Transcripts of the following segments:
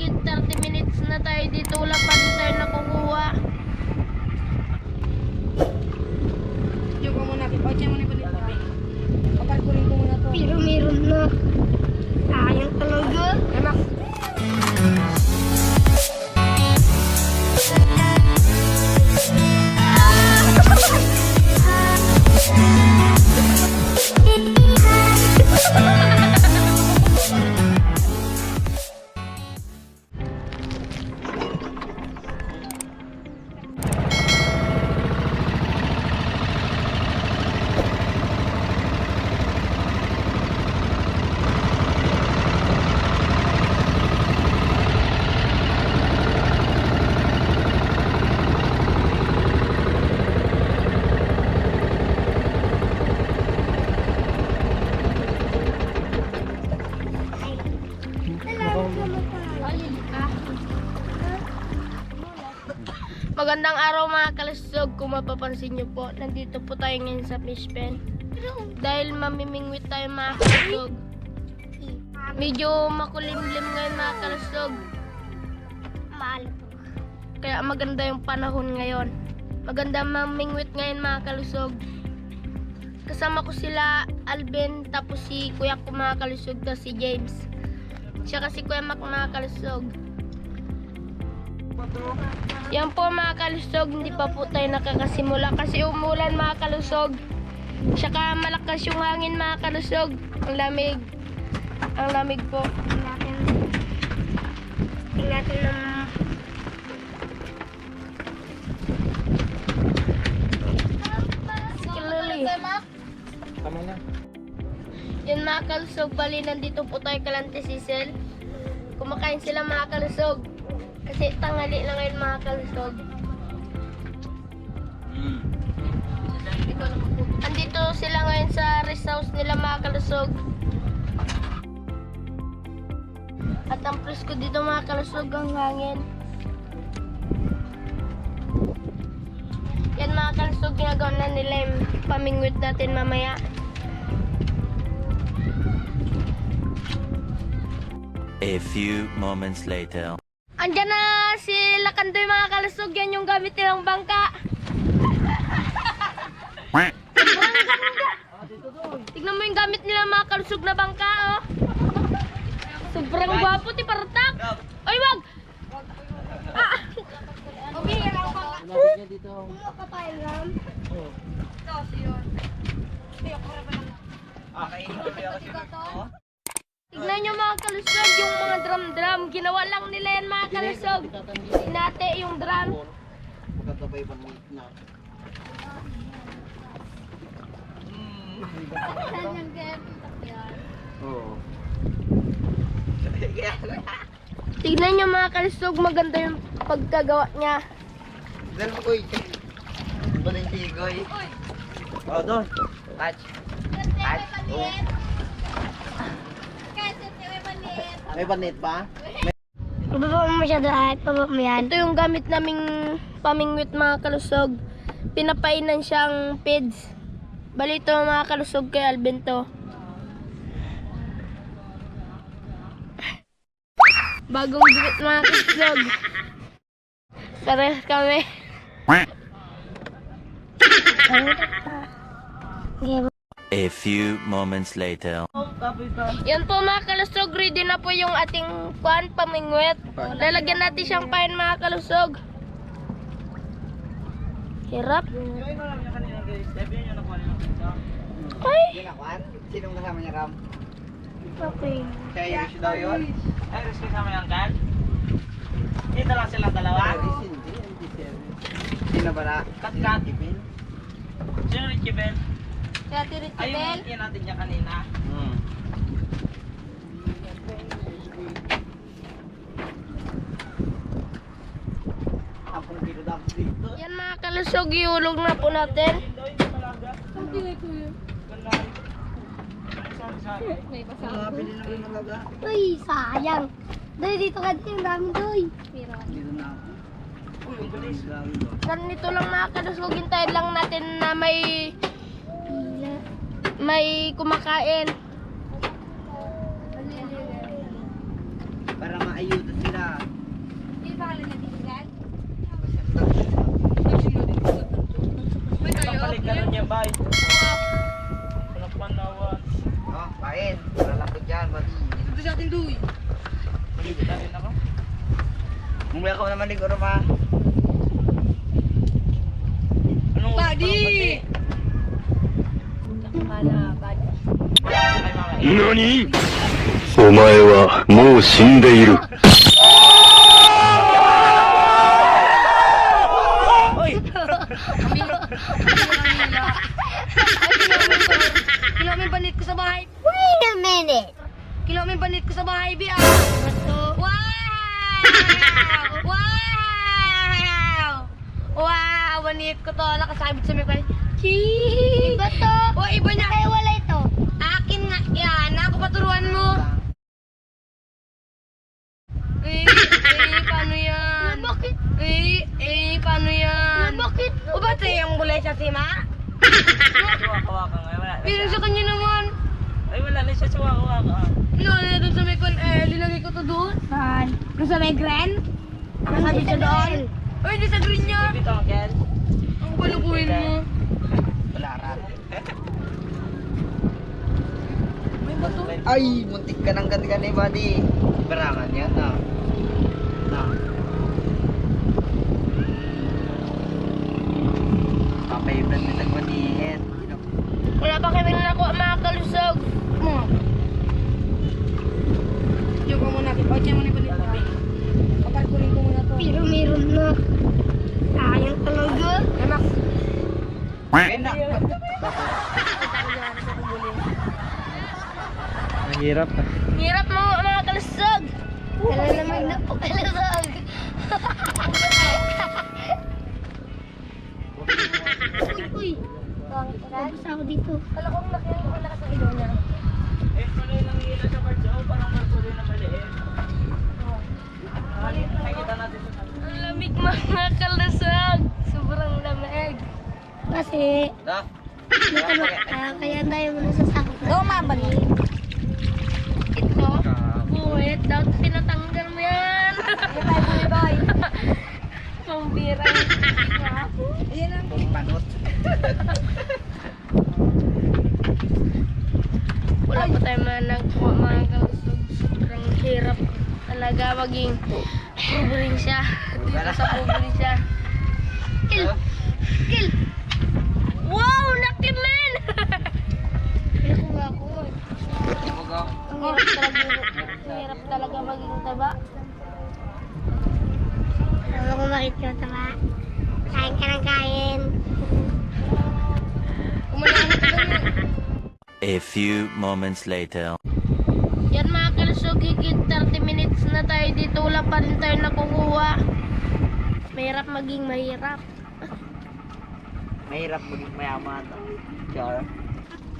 Mahigit 30 minutes na tayo dito. Wala pa rin tayo nakukuha. Yung ko muna. O, tiyan mo na balik. Paparkurin ko muna to. Pero meron na. Sayang talaga. Anak. Magandang araw mga kalasog. Kung mapapansin nyo po, nandito po tayo ngayon sa fish pen. Dahil mamimingwit tayo mga kalasog. Medyo makulimlim ngayon mga. Mahal Kaya maganda yung panahon ngayon. Maganda mamingwit ngayon mga kalusog. Kasama ko sila Alvin, tapos si kuya ko mga kalusog, tapos si James. Siya kasi kuya Mac mga kalusog. Yan po mga kalusog, hindi pa po tayo nakakasimula kasi umulan mga kalusog. Saka malakas yung hangin mga kalusog. Ang lamig. Ang lamig po. Tingnan natin ng. Tama na. Yan mga kalusog, bali nandito po tayo kalante si Sel. Kumakain sila mga kalusog. Kasi tangali lang ngayon mga kalusog. Andito sila ngayon sa rest house nila mga kalusog. At ang plus ko dito mga kalusog ang hangin. Yan mga kalusog, ginagawa na nila yung pamingwit natin mamaya. A few moments later. Andyan na si Lakandoy mga kalusog. Yan yung gamit nilang bangka. Tignan mo yung gamit nila mga kalusog na bangka, oh. Sobrang gwapo, ti paratak. Ay, wag! Ah! Lapit niya dito. Tignan nyo mga kalusog, yung mga drum-drum. Ginawa lang nila yan mga kalusog. Sinate yung drum. Magkatabay pa ng na. Oo. Tignan nyo mga kalusog, maganda yung pagkagawa niya. Dal mo koy. Balentigoy. Oh, doon. Touch. Touch. Oh. May panit pa? Ibaba mo siya dahil, ibaba mo yan. Ito yung gamit naming pamingwit mga kalusog. Pinapainan siyang pids. Bali ito mga kalusog kay Alvin to. Bagong dikit mga kalusog. Parehas kami. A few moments later. Yan po mga kalusog, ready na po yung ating kuan pamingwit. Lalagyan natin siyang pain mga kalusog. Hirap. Ay? Sinong kasama niya, Ram? okay. Siya yung daw yun? Ay, risk kasama yung kan? Dito lang silang dalawa. Hindi, hindi. Sino ba na? Kat-kat. Sino Richie Bell? Kaya tirit Ay, yung yan natin niya kanina. Hmm. Yan mga kalusog, iulog na po natin. Uy, sayang. Doy, dito ka din. Ang dami, Doy. Ganito lang mga kalusog, hintayin lang natin na may may kumakain. Para maayuda sila. dito, dito sa tanso. May tayo. Kapalik ka nun niya, bay. Walang panawan. Oh, kain. Lalapit yan, buddy. Dito sa ating duy. Na rin ako. Mumaya ko naman siguro ma. Anong Buddy! 何？お前はもう死んでいる。Bulay sa sima? Suwaka-waka nga. Wala na Pero siya. sa kanya naman. Ay, wala na siya. Suwaka-waka. No, na doon sa may kwan, eh, linagay ko to doon. Saan? Doon sa may gran? Nakasabit siya doon. Uy, di sa green niya. Ang Ken. Ang balukuhin mo. Wala rin. May bato. Ay, muntik ka ng ganyan eh, buddy. Barangan yan, ah. Na. Papaybran nito manihin. Wala pa kami nakuha mga kalusog. Mo. Yung ko muna. O, tiyan mo na ipalit ko. Paparkurin ko muna to. Pero meron na. Sayang talaga. Anak. Ayun na. Mahirap. Hirap mo mga kalusog. Wala naman na po kalusog. uy, uy. Tapos ako dito. Kala ko laki ang lakas ng ilaw niya. Eh, tuloy lang hila sa parts. Oh, parang magtuloy na maliit. Nakikita natin sa tabi. Ang lamig mga kalusog. Sobrang lamig. Kasi, Da. ah, kaya tayo muna sa sakot. Oo, mabali. Ito, buwit. Dapat pinatanggal mo yan. Boy. Pambira. Wala pa tayo mga nagkuha mga kalusog. Sobrang hirap talaga maging probinsya. Dito sa probinsya. Kill! Kill! Wow! Nakiman! Nakuha ko. Bugaw. Ang hirap talaga, ang hirap talaga maging taba. Ano kung bakit ka taba? Kain ka ng kain. umalang ko doon. A few moments later. Yan mga kalusog, higit 30 minutes na tayo dito. Wala pa rin tayo nakukuha. Mahirap maging mahirap. Mahirap maging mayaman. Char.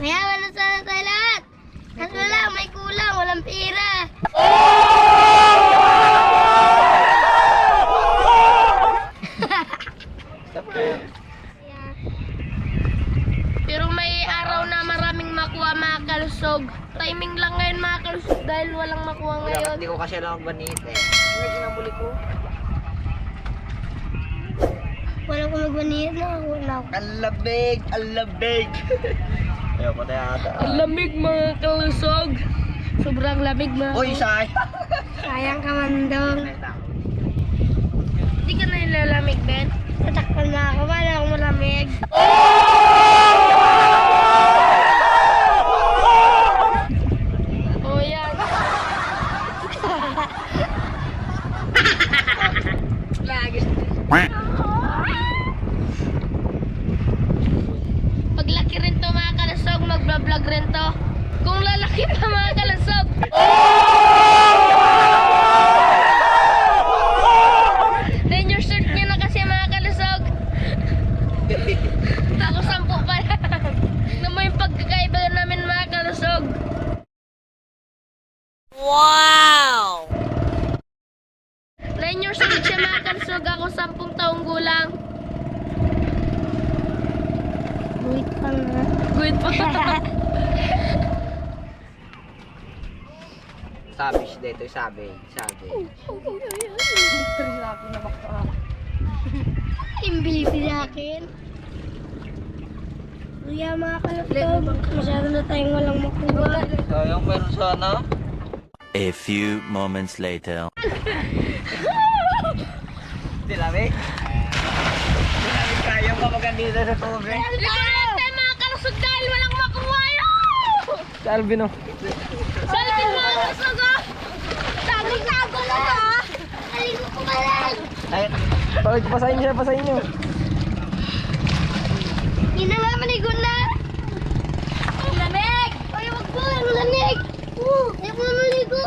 Mayaman na sana tayo lahat. At wala, may kulang, walang pera. Pero may kalusog. Timing lang ngayon mga kalusog dahil walang makuha Wala, ngayon. hindi ko kasi alam ang banit eh. Ano ginabuli ko? Walang kumagbaniyad na wala ako. Ang labig! Ang labig! Ayaw pa tayo ata. Ang lamig mga kalusog. Sobrang lamig mga Uy, say! Sayang ka man dong. Hindi ka na nilalamig, Ben. Tatakpan na ako. Wala akong malamig. oh, yan. Lagi. Paglaki rin to mga kalasog, magbablog rin to. Kung lalaki pa mga kalasog. Danger shirt niya na kasi mga kalasog. Ako sampu pa lang. Na mo yung pagkakaiba namin mga kalasog. Wow! Nine years old siya mga kalasog. Ako sampung taong gulang. Wait pa nga. Wait pa. Sabi siya dito, sabi. Sabi. Imbibi natin. Kuya mga kalapag, masyado na tayong walang makuha. Sayang meron sana. A few moments later. Hindi namin kaya mamagandito sa tubig. Liko natin mga kalusog dahil walang makuha yun! Sa Alvin oh. Salpin mga kalusog ah! Tago-tago mo ah! Aligo ko ka lang! Ay, pag pasahin niya, pasahin niyo. Hindi na nga maligo na! Ang lamig! Ay, wag po! Ang lamig! Woo! Ayaw na maligo!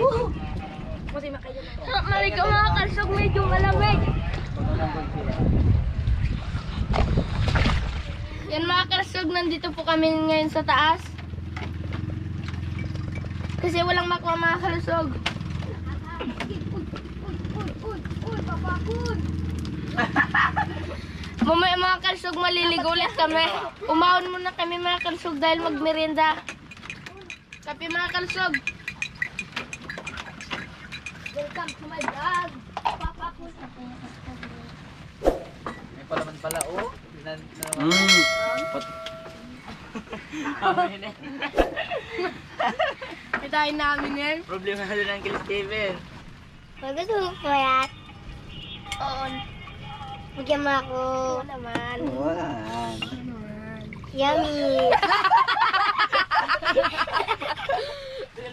Woo! Sarap maligo mga kalusog, medyo malamig! Yan kalusog, nandito po kami ngayon sa taas. Kasi walang makuha mga kalusog. Mamaya mga kalsog, maliligo ulit kami. Umahon muna kami mga kalsog dahil magmerienda. Kape mga kalsog. Welcome to my vlog. Papa ko. May palaman pala oh. Nan, Kitain namin yan. Problema na din ang kil Steven. Gusto mo po yan? Oo. Bigyan mo ako. Oo naman. Wow. Yummy.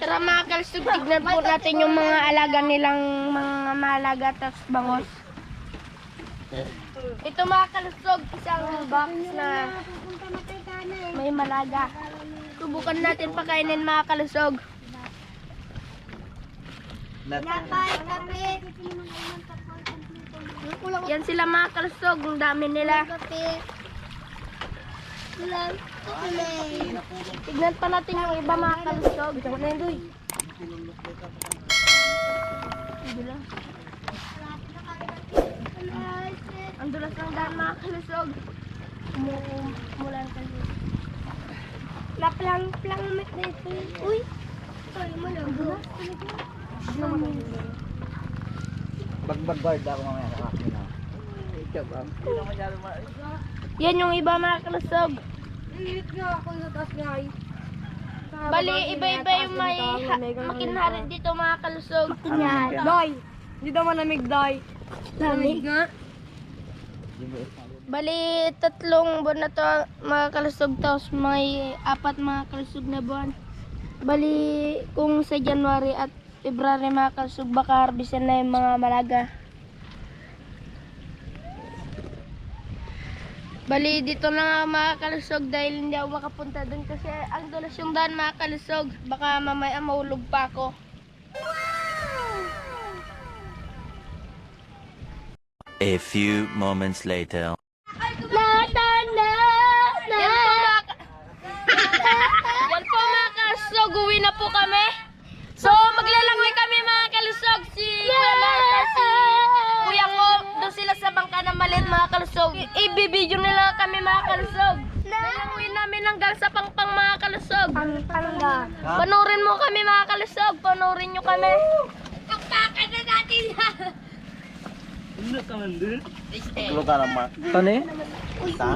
Tara mga kalsog, tignan po natin yung mga alaga nilang mga malaga at bangos. Ito mga kalsog, isang box na may malaga. Subukan natin pakainin mga kalsog. Nat. Yan sila mga kalsog, ang dami nila. Tignan pa natin yung iba mga kalsog. Ito na yun, Ang dulas ng daan mga kalusog. Umulan kasi. Laplang plang met dito. Uy! Sorry mo lang. Dulas talaga. Bagbag guard ako mamaya sa akin na. Ikaw ba? Yan yung iba mga kalusog. Init nga ako sa taas guys. Bali, iba-iba yung may ha- makinharin dito mga kalusog. Yan. Doy! Hindi daw malamig, Doy. Lamig. nga. Bali, tatlong buwan na to mga kalusog tapos may apat mga kalusog na buwan. Bali, kung sa January at February mga kalusog baka harbisan na yung mga malaga. Bali, dito na nga mga kalusog dahil hindi ako makapunta doon kasi ang dulas yung daan mga kalusog. Baka mamaya mahulog pa ako. A few moments later. Natanda na. Yan po mga, Yan po mga kalusog, uwi na po kami. So, maglalangoy kami mga kalusog. Si Kuya Marta, si Kuya ko, doon sila sa bangka na maliit mga kalusog. Ibibidyo nila kami mga kalusog. Nalangoy namin hanggang sa pangpang mga kalusog. Panoorin mo kami mga kalusog. Panoorin nyo kami. Pakpakan na natin yan. Tulo ka naman. Tani? Ta?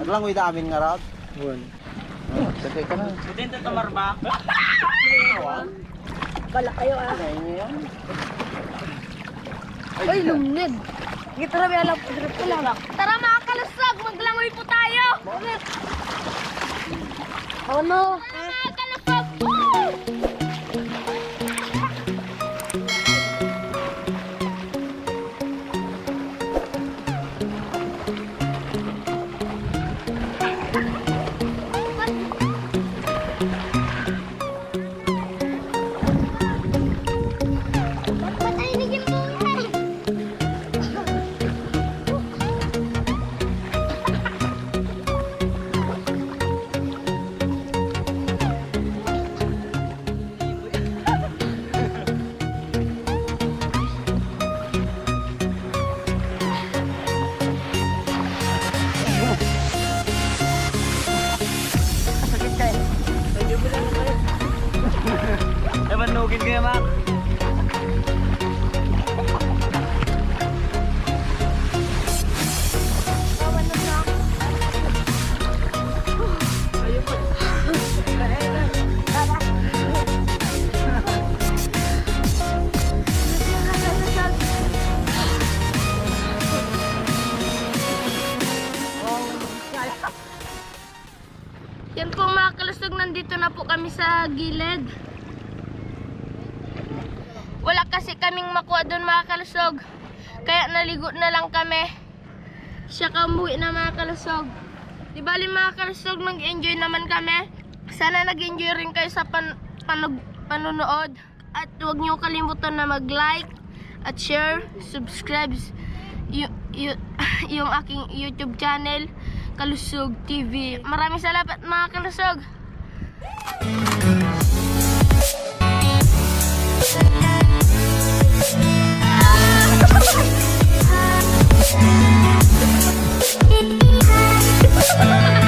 Naglang wita amin nga rod. Yun. Sakay ka na. Butin to tamarba. Bala kayo ah. Ay, lumned. Kita na may alam lang. Tara mga kalusog, maglangoy po tayo. Oh no. Sa gilid. Wala kasi kaming makuha doon mga kalusog. Kaya naligo na lang kami. Siya kamuwi na mga kalusog. Di bali mga kalusog, nag-enjoy naman kami. Sana nag-enjoy rin kayo sa pan panog- panonood. At huwag niyo kalimutan na mag-like at share, subscribe yung aking YouTube channel, Kalusog TV. Maraming salamat mga kalusog. Ha ha ha!